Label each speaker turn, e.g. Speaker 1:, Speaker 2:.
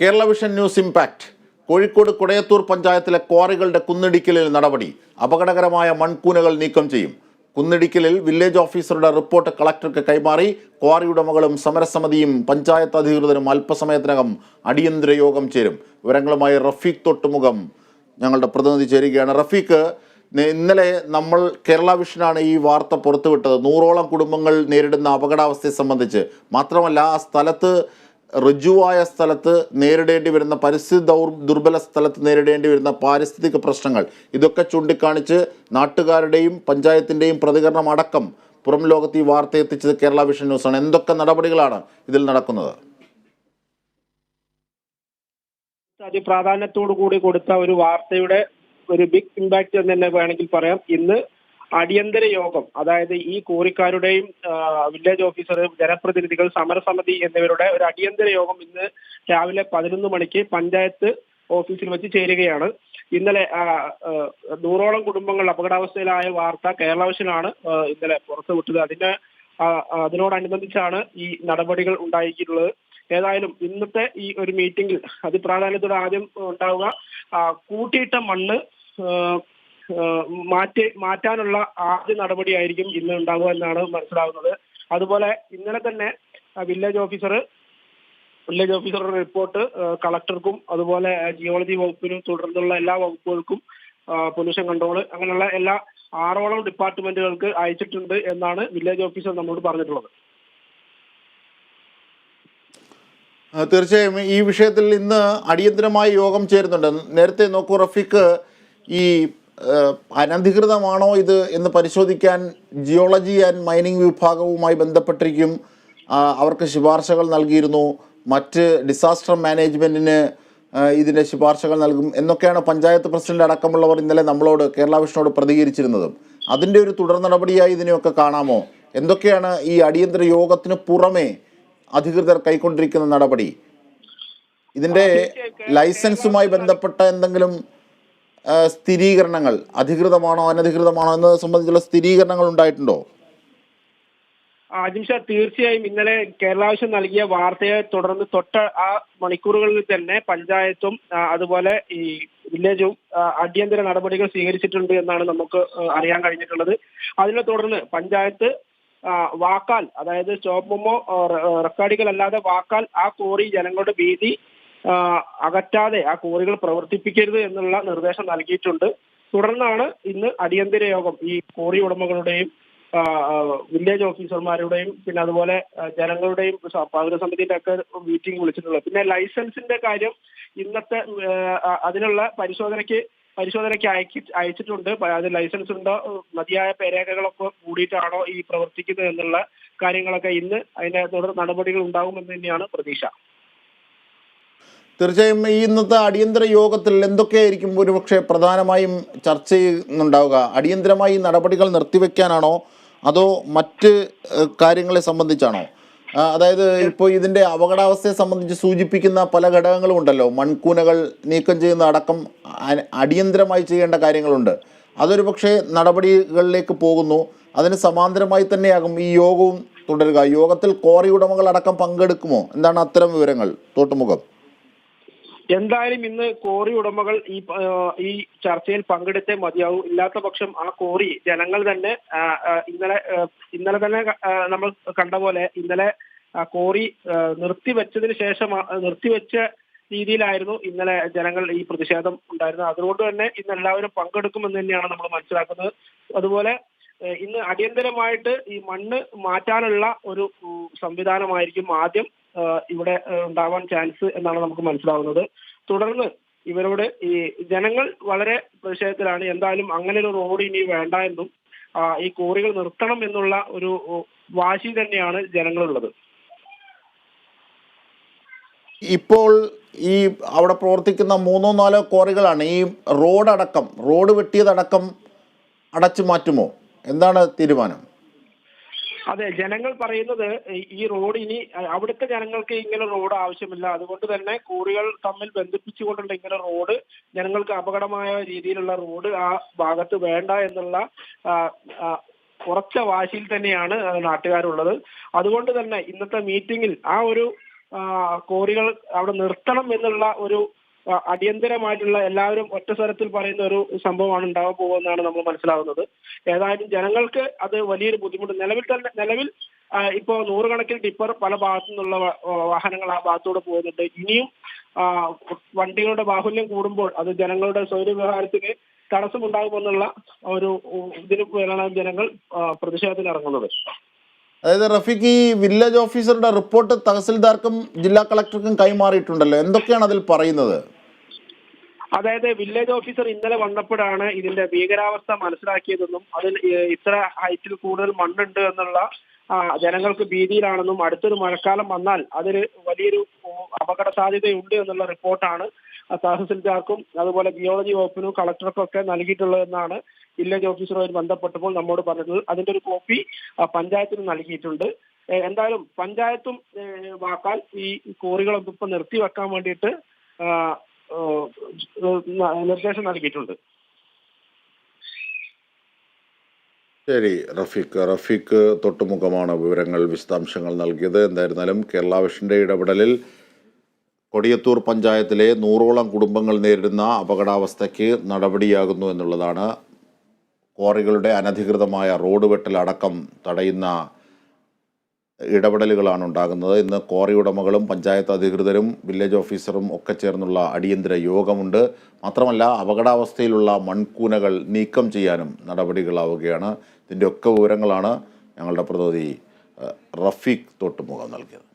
Speaker 1: Kerala vision news impact Kozhikode Kudayathoor പഞ്ചായത്തിലെ ക്വാറികളുടെ കുന്നിടിക്കലിൽ നടപടി. അപകടകരമായ മൺകൂനകൾ നീക്കം ചെയ്യും. കുന്നിടിക്കലിൽ വില്ലേജ് ഓഫീസറുടെ റിപ്പോർട്ട് കളക്ടർക്ക് കൈമാറി. ക്വാറി ഉടമകളും സമരസമിതിയും പഞ്ചായത്ത് അധികൃതരും അല്പസമയത്തിനകം അടിയന്തര യോഗം ചേരും. വിവരങ്ങളുമായി റഫീഖ് തൊട്ടുമുഖം ഞങ്ങളുടെ പ്രതിനിധി ചേരുകയാണ്. റഫീഖ് ഇന്നലെ നമ്മൾ കേരള വിഷനാണ് ഈ വാർത്ത പുറത്തുവിട്ടത്. നൂറോളം കുടുംബങ്ങൾ നേരിടുന്ന അപകടാവസ്ഥയെ സംബന്ധിച്ച്. മാത്രമല്ല ആ സ്ഥലത്ത് ഋജുവായ സ്ഥലത്ത് നേരിടേണ്ടി വരുന്ന പരിസ്ഥിതി ദൗർ ദുർബല സ്ഥലത്ത് നേരിടേണ്ടി വരുന്ന പാരിസ്ഥിതിക പ്രശ്നങ്ങൾ. ഇതൊക്കെ ചൂണ്ടിക്കാണിച്ച് നാട്ടുകാരുടെയും പഞ്ചായത്തിന്റെയും പ്രതികരണം അടക്കം പുറം ലോകത്ത് ഈ വാർത്ത എത്തിച്ചത് കേരള വിഷൻ ന്യൂസാണ്. എന്തൊക്കെ നടപടികളാണ് ഇതിൽ നടക്കുന്നത്?
Speaker 2: അതിപ്രാധാന്യത്തോടു കൂടി കൊടുത്ത ഒരു വാർത്തയുടെ ഒരു ബിഗ് ഇമ്പാക്ട് എന്ന് തന്നെ വേണമെങ്കിൽ പറയാം. ഇന്ന് അടിയന്തര യോഗം അതായത് ഈ കോറിക്കാരുടെയും വില്ലേജ് ഓഫീസർ ജനപ്രതിനിധികൾ സമരസമിതി എന്നിവരുടെ ഒരു അടിയന്തര യോഗം ഇന്ന് രാവിലെ പതിനൊന്ന് മണിക്ക് പഞ്ചായത്ത് ഓഫീസിൽ വെച്ച് ചേരുകയാണ്. ഇന്നലെ നൂറോളം കുടുംബങ്ങൾ അപകടാവസ്ഥയിലായ വാർത്ത കേരള വിഷനാണ് ഇന്നലെ പുറത്തുവിട്ടത് അതിന് അതിനോടനുബന്ധിച്ചാണ് ഈ നടപടികൾ ഉണ്ടായിട്ടുള്ളത് ഏതായാലും ഇന്നത്തെ ഈ ഒരു മീറ്റിംഗിൽ അതിപ്രാധാന്യത്തോടെ ആദ്യം ഉണ്ടാവുക കൂട്ടിയിട്ട മണ്ണ് മാറ്റി മാറ്റാനുള്ള ആദ്യ നടപടിയായിരിക്കും ഇന്ന് ഉണ്ടാവുക എന്നാണ് മനസ്സിലാവുന്നത്. അതുപോലെ ഇന്നലെ തന്നെ വില്ലേജ് ഓഫീസർ വില്ലേജ് ഓഫീസറുടെ റിപ്പോർട്ട് കളക്ടർക്കും അതുപോലെ ജിയോളജി വകുപ്പിനും തുടർന്നുള്ള എല്ലാ വകുപ്പുകൾക്കും പൊല്യൂഷൻ കൺട്രോൾ അങ്ങനെയുള്ള എല്ലാ ആറോളം ഡിപ്പാർട്ട്മെന്റുകൾക്ക് അയച്ചിട്ടുണ്ട് എന്നാണ് വില്ലേജ് ഓഫീസർ നമ്മോട് പറഞ്ഞിട്ടുള്ളത്.
Speaker 1: തീർച്ചയായും ഈ വിഷയത്തിൽ ഇന്ന് അടിയന്തരമായി യോഗം ചേരുന്നുണ്ട്. നേരത്തെ നോക്കൂ റഫീഖ് ഈ അനധികൃതമാണോ ഇത് എന്ന് പരിശോധിക്കാൻ ജിയോളജി ആൻഡ് മൈനിങ് വിഭാഗവുമായി ബന്ധപ്പെട്ടിരിക്കും. അവർക്ക് ശുപാർശകൾ നൽകിയിരുന്നു. മറ്റ് ഡിസാസ്റ്റർ മാനേജ്മെന്റിന് ഇതിന്റെ ശുപാർശകൾ നൽകും എന്നൊക്കെയാണ് പഞ്ചായത്ത് പ്രസിഡന്റ് അടക്കമുള്ളവർ ഇന്നലെ നമ്മളോട് കേരള വിഷനോട് പ്രതികരിച്ചിരുന്നതും. അതിന്റെ ഒരു തുടർ നടപടിയായി ഇതിനെയൊക്കെ കാണാമോ? എന്തൊക്കെയാണ് ഈ അടിയന്തര യോഗത്തിന് പുറമേ അധികൃതർ കൈക്കൊണ്ടിരിക്കുന്ന നടപടി? ഇതിന്റെ ലൈസൻസുമായി ബന്ധപ്പെട്ട എന്തെങ്കിലും സ്ഥിരീകരണങ്ങൾ. അധികൃതമാണോ അനധികൃതമാണോ എന്നത് സംബന്ധിച്ചുള്ള സ്ഥിരീകരണങ്ങൾ ഉണ്ടായിട്ടുണ്ടോ?
Speaker 2: അജിംഷ തീർച്ചയായും ഇന്നലെ കേരളാവശ്യം നൽകിയ വാർത്തയെ തുടർന്ന് തൊട്ട ആ മണിക്കൂറുകളിൽ തന്നെ പഞ്ചായത്തും അതുപോലെ ഈ വില്ലേജും അടിയന്തര നടപടികൾ സ്വീകരിച്ചിട്ടുണ്ട് എന്നാണ് നമുക്ക് അറിയാൻ കഴിഞ്ഞിട്ടുള്ളത്. അതിനെ തുടർന്ന് പഞ്ചായത്ത് വാക്കാൽ അതായത് സ്റ്റോപ്പുമോ റെക്കോർഡുകൾ അല്ലാതെ വാക്കാൽ ആ കോറി ജനങ്ങളുടെ ഭീതി അകറ്റാതെ ആ കോറികൾ പ്രവർത്തിപ്പിക്കരുത് എന്നുള്ള നിർദ്ദേശം നൽകിയിട്ടുണ്ട്. തുടർന്നാണ് ഇന്ന് അടിയന്തര യോഗം ഈ കോറി ഉടമകളുടെയും വില്ലേജ് ഓഫീസർമാരുടെയും പിന്നെ അതുപോലെ ജനങ്ങളുടെയും പൗരസമിതിയുടെ ഒക്കെ മീറ്റിംഗ് വിളിച്ചിട്ടുള്ളത്. പിന്നെ ലൈസൻസിന്റെ കാര്യം ഇന്നത്തെ അതിനുള്ള പരിശോധനയ്ക്ക് പരിശോധനയ്ക്ക് അയക്കി അയച്ചിട്ടുണ്ട്. അത് ലൈസൻസ് ഉണ്ടോ മതിയായ പേരേഖകളൊക്കെ കൂടിയിട്ടാണോ ഈ പ്രവർത്തിക്കുന്നത് എന്നുള്ള കാര്യങ്ങളൊക്കെ ഇന്ന് അതിന്റെ തുടർ നടപടികൾ ഉണ്ടാകുമെന്ന് തന്നെയാണ് പ്രതീക്ഷ.
Speaker 1: തീർച്ചയായും ഈ ഇന്നത്തെ അടിയന്തര യോഗത്തിൽ എന്തൊക്കെയായിരിക്കും ഒരുപക്ഷെ പ്രധാനമായും ചർച്ച ചെയ്യുന്നുണ്ടാവുക? അടിയന്തരമായി നടപടികൾ നിർത്തിവെക്കാനാണോ? അതോ മറ്റ് കാര്യങ്ങളെ സംബന്ധിച്ചാണോ? അതായത് ഇപ്പോൾ ഇതിന്റെ അപകടാവസ്ഥയെ സംബന്ധിച്ച് സൂചിപ്പിക്കുന്ന പല ഘടകങ്ങളും ഉണ്ടല്ലോ. മൺകൂനകൾ നീക്കം ചെയ്യുന്ന അടക്കം അടിയന്തരമായി ചെയ്യേണ്ട കാര്യങ്ങളുണ്ട്. അതൊരു പക്ഷേ നടപടികളിലേക്ക് പോകുന്നു. അതിന് സമാന്തരമായി തന്നെയാകും ഈ യോഗവും തുടരുക. യോഗത്തിൽ കോറി ഉടമകൾ അടക്കം പങ്കെടുക്കുമോ? എന്താണ് അത്തരം വിവരങ്ങൾ? തോട്ടുമുഖം.
Speaker 2: എന്തായാലും ഇന്ന് കോറി ഉടമകൾ ഈ ഈ ചർച്ചയിൽ പങ്കെടുത്തേ മതിയാവൂ. ഇല്ലാത്ത പക്ഷം ആ കോറി ജനങ്ങൾ തന്നെ ഇന്നലെ ഇന്നലെ തന്നെ നമ്മൾ കണ്ട പോലെ ഇന്നലെ കോറി നിർത്തിവെച്ചതിന് ശേഷം നിർത്തിവെച്ച രീതിയിലായിരുന്നു ഇന്നലെ ജനങ്ങൾ ഈ പ്രതിഷേധം ഉണ്ടായിരുന്നത്. അതുകൊണ്ട് തന്നെ ഇന്ന് എല്ലാവരും പങ്കെടുക്കുമെന്ന് തന്നെയാണ് നമ്മൾ മനസ്സിലാക്കുന്നത്. അതുപോലെ ഇന്ന് അടിയന്തരമായിട്ട് ഈ മണ്ണ് മാറ്റാനുള്ള ഒരു സംവിധാനമായിരിക്കും ആദ്യം. ഇവിടെ ഉണ്ടാവാൻ ചാൻസ് എന്നാണ് നമുക്ക് മനസ്സിലാവുന്നത്. തുടർന്ന് ഇവരോട് ഈ ജനങ്ങൾ വളരെ പ്രതിഷേധത്തിലാണ് എന്തായാലും അങ്ങനെ ഒരു റോഡ് ഇനി വേണ്ട എന്നും ഈ കോറികൾ നിർത്തണം എന്നുള്ള ഒരു വാശി തന്നെയാണ് ജനങ്ങളുള്ളത്.
Speaker 1: ഇപ്പോൾ ഈ അവിടെ പ്രവർത്തിക്കുന്ന മൂന്നോ നാലോ കോറികളാണ് ഈ റോഡ് അടക്കം റോഡ് വെട്ടിയതടക്കം അടച്ചു മാറ്റുമോ? എന്താണ് തീരുമാനം?
Speaker 2: അതെ ജനങ്ങൾ പറയുന്നത് ഈ- റോഡ് ഇനി അവിടുത്തെ ജനങ്ങൾക്ക് ഇങ്ങനെ റോഡ് ആവശ്യമില്ല. അതുകൊണ്ട് തന്നെ കൂറികൾ തമ്മിൽ ബന്ധിപ്പിച്ചുകൊണ്ടുള്ള ഇങ്ങനെ റോഡ് ജനങ്ങൾക്ക് അപകടമായ രീതിയിലുള്ള റോഡ് ആ ഭാഗത്ത് വേണ്ട എന്നുള്ള ഉറച്ച വാശിയിൽ തന്നെയാണ് നാട്ടുകാരുള്ളത്. അതുകൊണ്ട് തന്നെ ഇന്നത്തെ മീറ്റിംഗിൽ ആ ഒരു കോറികൾ അവിടെ നിർത്തണം എന്നുള്ള ഒരു അടിയന്തരമായിട്ടുള്ള എല്ലാവരും ഒറ്റ സ്വരത്തിൽ പറയുന്ന ഒരു സംഭവമാണ് ഉണ്ടാവാൻ പോകുമെന്നാണ് നമ്മൾ മനസ്സിലാവുന്നത്. ഏതായാലും ജനങ്ങൾക്ക് അത് വലിയൊരു ബുദ്ധിമുട്ട്. നിലവിൽ തന്നെ നിലവിൽ ഇപ്പോൾ ഇപ്പോ നൂറുകണക്കിന് ടിപ്പർ പല ഭാഗത്തു നിന്നുള്ള വാഹനങ്ങൾ ആ ഭാഗത്തൂടെ പോകുന്നുണ്ട്. ഇനിയും വണ്ടികളുടെ ബാഹുല്യം കൂടുമ്പോൾ അത് ജനങ്ങളുടെ സൗകര്യവ്യവഹാരത്തിന് തടസ്സമുണ്ടാകുമെന്നുള്ള ഒരു ഇതിന് വേണം ജനങ്ങൾ പ്രതിഷേധത്തിന് ഇറങ്ങുന്നത്.
Speaker 1: അതായത് റഫീഖ് ഈ വില്ലേജ് ഓഫീസറുടെ റിപ്പോർട്ട് തഹസിൽദാർക്കും ജില്ലാ കളക്ടർക്കും കൈമാറിയിട്ടുണ്ടല്ലോ. എന്തൊക്കെയാണ് അതിൽ പറയുന്നത്?
Speaker 2: അതായത് വില്ലേജ് ഓഫീസർ ഇന്നലെ വന്നപ്പോഴാണ് ഇതിന്റെ ഭീകരാവസ്ഥ മനസ്സിലാക്കിയതെന്നും അതിൽ ഇത്ര ഹൈറ്റിൽ കൂടുതൽ മണ്ണുണ്ട് എന്നുള്ള ജനങ്ങൾക്ക് ഭീതിയിലാണെന്നും അടുത്തൊരു മഴക്കാലം വന്നാൽ അതിന് വലിയൊരു അപകട സാധ്യതയുണ്ട് എന്നുള്ള റിപ്പോർട്ടാണ് തഹസിൽദാർക്കും അതുപോലെ ജിയോളജി വകുപ്പിനും കളക്ടർക്കും ഒക്കെ നൽകിയിട്ടുള്ളതെന്നാണ് വില്ലേജ് ഓഫീസറുമായി ബന്ധപ്പെട്ടപ്പോൾ നമ്മോട് പറഞ്ഞത് അതിന്റെ ഒരു കോപ്പി പഞ്ചായത്തിന് നൽകിയിട്ടുണ്ട്. എന്തായാലും പഞ്ചായത്തും വാക്കാൽ ഈ കോറികളൊക്കെ ഇപ്പൊ നിർത്തിവെക്കാൻ വേണ്ടിയിട്ട് നിർദ്ദേശം നൽകിയിട്ടുണ്ട്.
Speaker 1: ശരി റഫീഖ്. റഫീഖ് തൊട്ടുമുഖമാണ് വിവരങ്ങൾ വിശദാംശങ്ങൾ നൽകിയത്. എന്തായിരുന്നാലും കേരള വിഷന്റെ ഇടപെടലിൽ കൊടിയത്തൂർ പഞ്ചായത്തിലെ നൂറോളം കുടുംബങ്ങൾ നേരിടുന്ന അപകടാവസ്ഥയ്ക്ക് നടപടിയാകുന്നു എന്നുള്ളതാണ്. ക്വാറികളുടെ അനധികൃതമായ റോഡ് വെട്ടലടക്കം തടയുന്ന ഇടപെടലുകളാണ് ഉണ്ടാകുന്നത്. ഇന്ന് ക്വാറി ഉടമകളും പഞ്ചായത്ത് അധികൃതരും വില്ലേജ് ഓഫീസറും ഒക്കെ ചേർന്നുള്ള അടിയന്തര യോഗമുണ്ട്. മാത്രമല്ല അപകടാവസ്ഥയിലുള്ള മൺകൂനകൾ നീക്കം ചെയ്യാനും നടപടികളാവുകയാണ്. ഇതിന്റെയൊക്കെ വിവരങ്ങളാണ് ഞങ്ങളുടെ പ്രതിനിധി റഫീഖ് തൊട്ടുമുഖം നൽകിയത്.